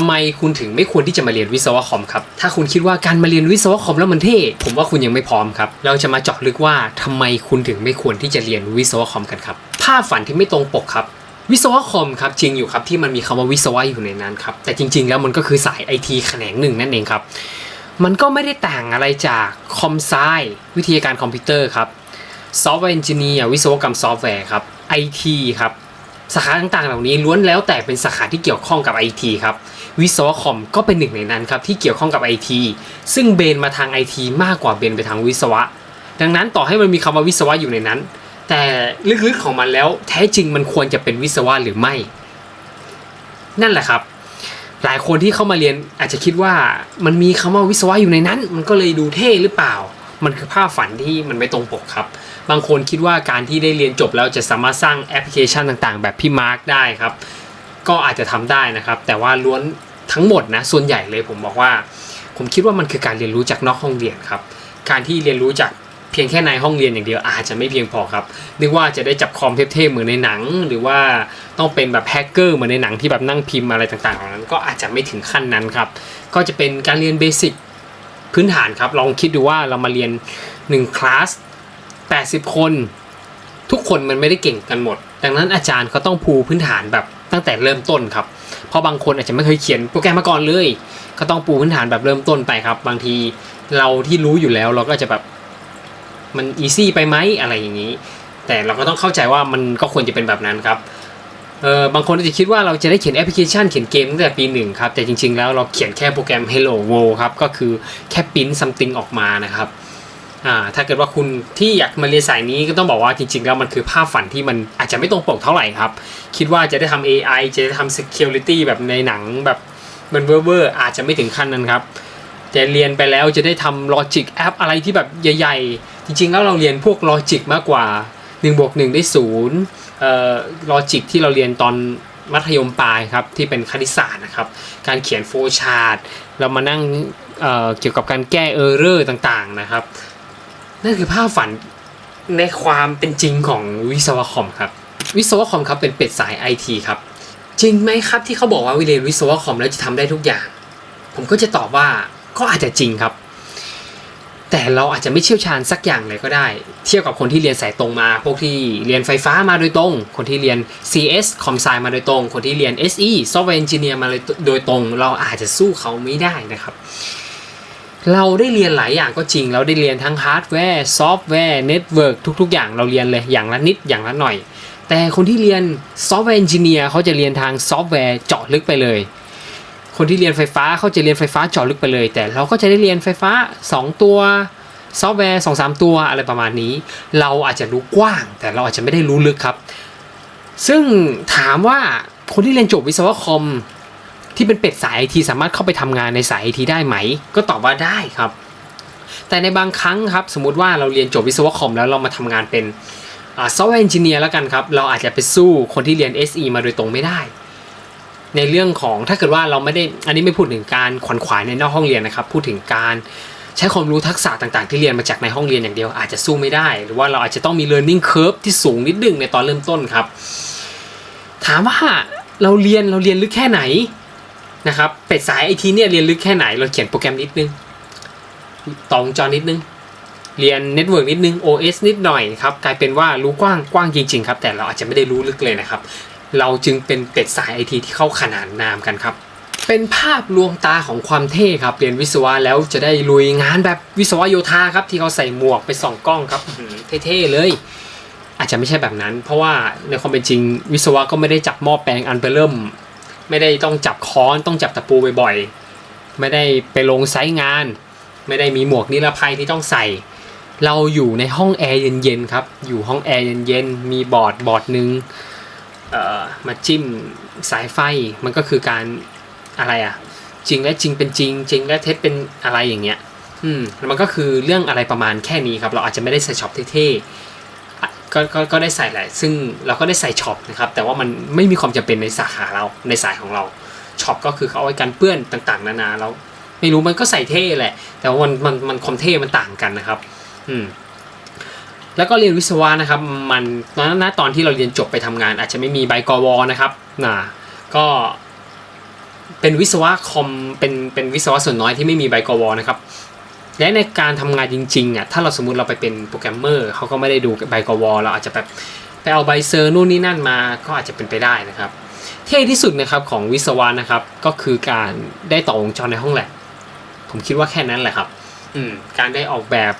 ทำไมคุณถึงไม่ควรที่จะมาเรียนวิศวะคอมครับ ถ้าคุณคิดว่าการมาเรียนวิศวะคอมแล้วมันเท่ ผมว่าคุณยังไม่พร้อมครับ เราจะมาเจาะลึกว่าทำไมคุณถึงไม่ควรที่จะเรียนวิศวะคอมกันครับ ภาพฝันที่ไม่ตรงปกครับวิศวะคอมครับจริงอยู่ครับที่มันมีคำว่าวิศวะอยู่ในนั้นครับแต่จริง ๆ แล้วมันก็คือสายไอทีแขนงหนึ่งนั่นเองครับมันก็ไม่ได้ต่างอะไรจากคอมไซวิทยาการคอมพิวเตอร์ครับซอฟต์แวร์เอนจิเนียร์วิศวกรรมซอฟต์แวร์ครับไอทีครับสาขาต่างๆ เหล่านี้ล้วนแล้วแต่เป็นสาขาที่เกี่ยวข้องกับ IT ครับ วิศวะคอมก็เป็นหนึ่งในนั้นครับที่เกี่ยวข้องกับ IT ซึ่งเบนมาทาง IT มากกว่าเบนไปทางวิศวะ ดังนั้นต่อให้มันมีคำว่าวิศวะอยู่ในนั้น แต่ลึกๆของมันแล้วแท้จริงมันควรจะเป็นวิศวะหรือไม่ นั่นแหละครับ หลายคนที่เข้ามาเรียนอาจจะคิดว่ามันมีคำว่าวิศวะอยู่ในนั้น มันก็เลยดูเท่หรือเปล่า มันคือภาพฝันที่มันไม่ตรงปกครับบางคนคิดว่าการที่ได้เรียนจบแล้วจะสามารถสร้างแอปพลิเคชันต่างๆ แบบพี่มาร์คได้ครับ ก็อาจจะทำได้นะครับ แต่ว่าล้วน ทั้งหมดนะส่วนใหญ่เลยผมบอกว่า ผมคิดว่ามันคือการเรียนรู้จากนอกห้องเรียนครับ การที่เรียนรู้จากเพียงแค่ในห้องเรียนอย่างเดียวอาจจะไม่เพียงพอครับนึกว่าจะได้จับคอมเท่ๆเหมือนในหนัง หรือว่าต้องเป็นแบบแฮกเกอร์เหมือนในหนังที่แบบนั่งพิมพ์อะไรต่างๆเหล่านั้น ก็อาจจะไม่ถึงขั้นนั้นครับ ก็จะเป็นการเรียนเบสิกพื้นฐานครับ ลองคิดดูว่าเรามาเรียน1คลาส80 คน ทุกคนมันไม่ได้เก่งกันหมด ดังนั้นอาจารย์ก็ต้องปูพื้นฐานแบบตั้งแต่เริ่มต้นครับ เพราะบางคนอาจจะไม่เคยเขียนโปรแกรมมาก่อนเลย ก็ต้องปูพื้นฐานแบบเริ่มต้นไปครับ บางทีเราที่รู้อยู่แล้วเราก็จะแบบมันอีซี่ไปไหมอะไรอย่างนี้ แต่เราก็ต้องเข้าใจว่ามันก็ควรจะเป็นแบบนั้นครับเออบางคนอาจจะคิดว่าเราจะได้เขียนแอปพลิเคชันเขียนเกมตั้งแต่ปีหนึ่งครับแต่จริงๆแล้วเราเขียนแค่โปรแกรม Hello World ครับก็คือแค่พิมพ์ something ออกมานะครับ ถ้าเกิดว่าคุณที่อยากมาเรียนสายนี้ก็ต้องบอกว่าจริงๆ แล้วมันคือภาพฝันที่มันอาจจะไม่ตรงปกเท่าไหร่ครับ คิดว่าจะได้ทำ AI จะได้ทำ security แบบในหนังแบบมันเวอร์เวออาจจะไม่ถึงขั้นนั้นครับจะเรียนไปแล้วจะได้ทำ logic app อะไรที่แบบใหญ่ๆ จริงๆ แล้วเราเรียนพวก logic มากกว่า1บวก1ได้0เอ่อ logic ที่เราเรียนตอนมัธยมปลายครับที่เป็นคณิตศาสตร์นะครับ การเขียน flow chart เรามานั่งเเกี่ยวกับการแก้ error ต่างๆนะครับ นั่นคือภาพฝันในความเป็นจริงของวิศวะคอมครับ วิศวะคอมครับเป็นเป็ดสายไอทีครับ จริงไหมครับที่เขาบอกว่าวิเรียนวิศวะคอมแล้วจะทำได้ทุกอย่าง ผมก็จะตอบว่าก็อาจจะจริงครับ แต่เราอาจจะไม่เชี่ยวชาญสักอย่างเลยก็ได้ เทียบกับคนที่เรียนสายตรงมา พวกที่เรียนไฟฟ้ามาโดยตรง คนที่เรียน CS คอมไซมาโดยตรง คนที่เรียน SE Software Engineer มาโดยตรง เราอาจจะสู้เขาไม่ได้นะครับ เราได้เรียนหลายอย่างก็จริง เราได้เรียนทั้งฮาร์ดแวร์ซอฟต์แวร์เน็ตเวิร์กทุก ๆ อย่างเราเรียนเลยอย่างละนิดอย่างละหน่อย แต่คนที่เรียนซอฟต์แวร์เอนจิเนียร์เขาจะเรียนทางซอฟต์แวร์เจาะลึกไปเลย คนที่เรียนไฟฟ้าเขาจะเรียนไฟฟ้าเจาะลึกไปเลย แต่เราก็จะได้เรียนไฟฟ้า 2 ตัวซอฟต์แวร์2 3ตัวอะไรประมาณนี้ เราอาจจะรู้กว้าง แต่เราอาจจะไม่ได้รู้ลึกครับ ซึ่งถามว่าคนที่เรียนจบวิศวะคอม ที่เป็นเป็ดสายไอทีสามารถเข้าไปทำงานในสายไอทีได้ไหม ก็ตอบว่าได้ครับ แต่ในบางครั้งครับ สมมุติว่าเราเรียนจบวิศวคอมแล้วเรามาทำงานเป็นซอฟต์แวร์เอนจิเนียร์แล้วกันครับ เราอาจจะไปสู้คนที่เรียน SE มาโดยตรงไม่ได้ ในเรื่องของถ้าเกิดว่าเราไม่ได้อันนี้ไม่พูดถึงการขวนขวายในนอกห้องเรียนนะครับ พูดถึงการใช้ความรู้ทักษะต่างๆ ที่เรียนมาจากในห้องเรียนอย่างเดียวอาจจะสู้ไม่ได้ หรือว่าเราอาจจะต้องมี learning curve ที่สูงนิดนึงในตอนเริ่มต้นครับ ถามว่าเราเรียนเราเรียนลึกแค่ไหน นะครับเป็ดสายไอทีเนี่ยเรียนลึกแค่ไหน เราเขียนโปรแกรมนิดนึงตองจรนิดนึง เรียนเน็ตเวิร์กนิดนึง OS นิดหน่อยครับกลายเป็นว่ารู้กว้างกว้างจริง ๆ ครับ แต่เราอาจจะไม่ได้รู้ลึกเลยนะครับ เราจึงเป็นเป็ดสายไอทีที่เข้าขนานนามกันครับเป็นภาพลวงตาของความเท่ครับ เรียนวิศวะแล้วจะได้ลุยงานแบบวิศวะโยธาครับ ที่เขาใส่หมวกไปส่องกล้องครับเท่ๆเลย อาจจะไม่ใช่แบบนั้น เพราะว่าในความเป็นจริงวิศวะก็ไม่ได้จับหม้อแปลงอันเบอร์เริ่ม ไม่ได้ต้องจับค้อนต้องจับตะปูบ่อยๆไม่ได้ไปลงไซต์งาน ไม่ได้มีหมวกนิรภัยที่ต้องใส่ เราอยู่ในห้องแอร์เย็นๆครับอยู่ห้องแอร์เย็นๆมีบอร์ดบอร์ดหนึ่งมาจิ้มสายไฟมันก็คือการอะไรอะจริงและจริงเป็นจริง จริงและเท็จเป็นอะไรอย่างเงี้ยอืมแล้วมันก็คือเรื่องอะไรประมาณแค่นี้ครับ เราอาจจะไม่ได้ใส่ช็อปเท่ๆ ก็ก็ก็ได้ใส่แหละ ซึ่งเราก็ได้ใส่ช็อปนะครับ แต่ว่ามันไม่มีความจำเป็นในสาขาเราในสายของเราช็อปก็คือเขาเอาไว้กันเปื้อนต่างๆ นานาแล้วไม่รู้มันก็ใส่เท่แหละ แต่ว่ามันมันมันความเท่มันต่างกันนะครับ อืมแล้วก็เรียนวิศวะนะครับ มันตอนนั้นตอนที่เราเรียนจบไปทำงาน อาจจะไม่มีใบกวนะครับน่ะก็เป็นวิศวะคอมเป็นเป็นวิศวะส่วนน้อยที่ไม่มีใบกวนะครับ และในการทำงานจริงๆอะถ้าเราสมมติเราไปเป็นโปรแกรมเมอร์เขาก็ไม่ได้ดูใบกวเราอาจจะแบบไปเอาใบเซอร์นู่นนี่นั่นมาก็อาจจะเป็นไปได้นะครับ เท่ที่สุดนะครับของวิศวะนะครับก็คือการได้ต่อวงจรในห้องแลบผมคิดว่าแค่นั้นแหละครับอืมการได้ออกแบบ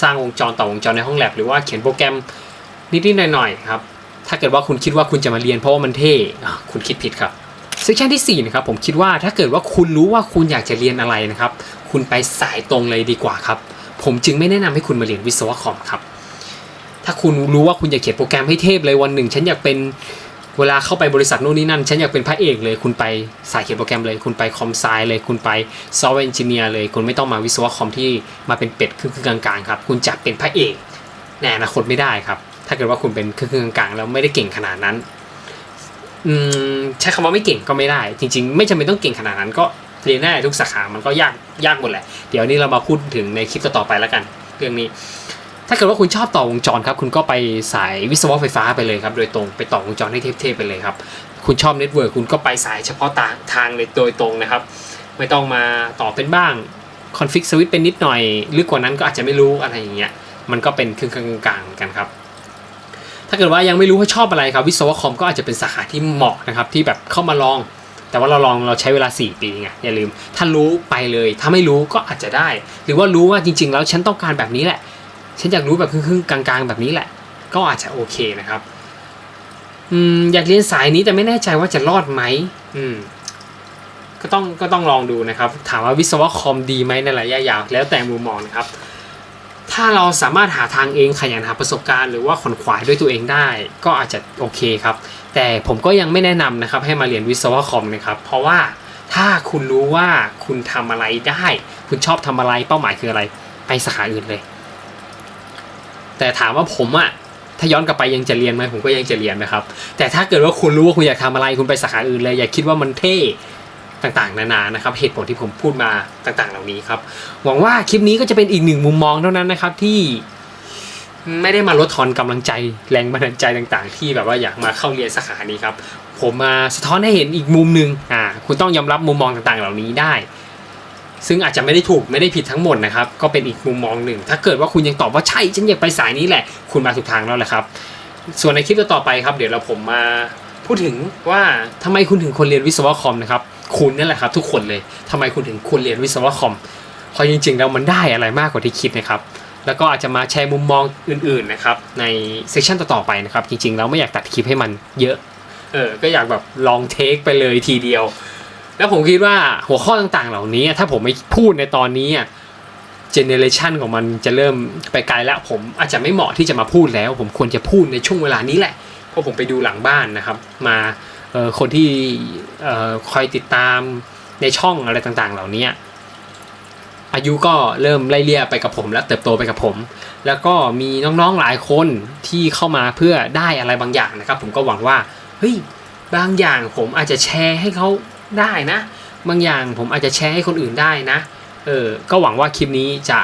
สร้างวงจรต่อวงจรในห้องแลบหรือว่าเขียนโปรแกรมนิดๆหน่อยๆครับถ้าเกิดว่าคุณคิดว่าคุณจะมาเรียนเพราะว่ามันเท่คุณคิดผิดครับเซสชันที่4นะครับผมคิดว่าถ้าเกิดว่าคุณรู้ว่าคุณอยากจะเรียนอะไรนะครับ คุณไปสายตรงเลยดีกว่าครับ ผมจึงไม่แนะนำให้คุณมาเรียนวิศวะคอมครับ ถ้าคุณรู้ว่าคุณอยากเขียนโปรแกรมให้เทพเลยวันหนึ่ง ฉันอยากเป็นเวลาเข้าไปบริษัทโน่นนี่นั่น ฉันอยากเป็นพระเอกเลย คุณไปสายเขียนโปรแกรมเลย คุณไปคอมไซเลย คุณไปซอฟต์แวร์เอนจิเนียร์เลย คุณไม่ต้องมาวิศวะคอมที่มาเป็นเป็ดครึ่งกลางๆครับ คุณจะเป็นพระเอกในอนาคตไม่ได้ครับ ถ้าเกิดว่าคุณเป็นครึ่งกลางๆแล้วไม่ได้เก่งขนาดนั้นอืมใช้คำว่าไม่เก่งก็ไม่ได้ จริง ๆ ไม่จำเป็นต้องเก่งขนาดนั้นก็ เรียนได้ทุกสาขามันก็ยากยากหมดแหละ เดี๋ยวนี้เรามาพูดถึงในคลิปต่อๆไปแล้วกัน เรื่องนี้ ถ้าเกิดว่าคุณชอบต่อวงจรครับ คุณก็ไปสายวิศวะไฟฟ้าไปเลยครับ โดยตรงไปต่อวงจรให้เทพๆไปเลยครับ คุณชอบเน็ตเวิร์กคุณก็ไปสายเฉพาะทางเลยโดยตรงนะครับ ไม่ต้องมาต่อเป็นบ้างคอนฟิกสวิตเป็นนิดหน่อยลึกกว่านั้นก็อาจจะไม่รู้อะไรอย่างเงี้ย มันก็เป็นครึ่งกลางๆกันครับถ้าเกิดว่ายังไม่รู้ว่าชอบอะไรครับ วิศวะคอมก็อาจจะเป็นสาขาที่เหมาะนะครับที่แบบเข้ามาลอง แต่ว่าเราลองเราใช้เวลา 4 ปีไงอย่าลืม ถ้ารู้ไปเลย ถ้าไม่รู้ก็อาจจะได้ หรือว่ารู้ว่าจริง ๆ แล้วฉันต้องการแบบนี้แหละ ฉันอยากรู้แบบครึ่งๆกลางๆ แบบนี้แหละ ก็อาจจะโอเคนะครับอืมอยากเรียนสายนี้แต่ไม่แน่ใจว่าจะรอดไหมอืมก็ต้องก็ต้องลองดูนะครับ ถามว่าวิศวะคอมดีไหมในระยะยาวแล้วแต่มุมมองนะครับ ถ้าเราสามารถหาทางเองขยันหาประสบการณ์หรือว่าขนขวายด้วยตัวเองได้ ก็อาจจะโอเคครับ แต่ผมก็ยังไม่แนะนำนะครับให้มาเรียนวิศวะคอมนะครับ เพราะว่าถ้าคุณรู้ว่าคุณทำอะไรได้ คุณชอบทำอะไรเป้าหมายคืออะไร ไปสาขาอื่นเลย แต่ถามว่าผมอะถ้าย้อนกลับไปยังจะเรียนไหมผมก็ยังจะเรียนนะครับ แต่ถ้าเกิดว่าคุณรู้ว่าคุณอยากทำอะไรคุณไปสาขาอื่นเลย อย่าคิดว่ามันเท่ต่างๆ นานานะครับ เหตุผลที่ผมพูดมาต่างๆ เหล่านี้ครับ หวังว่าคลิปนี้ก็จะเป็นอีกหนึ่งมุมมองเท่านั้นนะครับที่ ไม่ได้มาลดทอนกำลังใจแรงบันดาลใจต่าง ๆ ที่แบบว่าอยากมาเข้าเรียนสาขานี้ครับ ผมมาสะท้อนให้เห็นอีกมุมหนึ่งอ่าคุณต้องยอมรับมุมมองต่างๆ เหล่านี้ได้ ซึ่งอาจจะไม่ได้ถูกไม่ได้ผิดทั้งหมดนะครับ ก็เป็นอีกมุมมองหนึ่ง ถ้าเกิดว่าคุณยังตอบว่าใช่ฉันอยากไปสายนี้แหละ คุณมาถูกทางแล้วแหละครับ ส่วนในคลิปต่อไปครับ เดี๋ยวเราผมมาพูดถึงว่าทำไมคุณถึงควรเรียนวิศวะคอมนะครับคุณนั่นแหละครับ ทุกคนเลยทำไมคุณถึงควรเรียนวิศวะคอมเพราะจริง ๆ แล้วมันได้อะไรมากกว่าที่คิดนะครับ แล้วก็อาจจะมาแชร์มุมมองอื่นๆนะครับในเซสชันต่อๆไปนะครับ จริงๆแล้วไม่อยากตัดคลิปให้มันเยอะ เออ ก็อยากแบบลองเทคไปเลยทีเดียว แล้วผมคิดว่าหัวข้อต่างๆ เหล่านี้ ถ้าผมไม่พูดในตอนนี้เจเนเรชันของมันจะเริ่มไปไกลแล้ว ผมอาจจะไม่เหมาะที่จะมาพูดแล้ว ผมควรจะพูดในช่วงเวลานี้แหละเพราะผมไปดูหลังบ้านนะครับ มาคนที่คอยติดตามในช่องอะไรต่างๆ เหล่านี้ อายุก็เริ่มไล่เลี่ยไปกับผม และเติบโตไปกับผม แล้วก็มีน้องๆหลายคนที่เข้ามาเพื่อได้อะไรบางอย่างนะครับ ผมก็หวังว่าเฮ้ยบางอย่างผมอาจจะแชร์ให้เขาได้นะ บางอย่างผมอาจจะแชร์ให้คนอื่นได้นะเออก็หวังว่าคลิปนี้จะ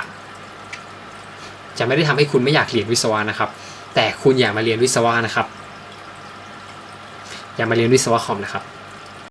จะไม่ได้ทำให้คุณไม่อยากเรียนวิศวะนะครับ แต่คุณอย่ามาเรียนวิศวะนะครับ อย่ามาเรียนวิศวะคอมนะครับ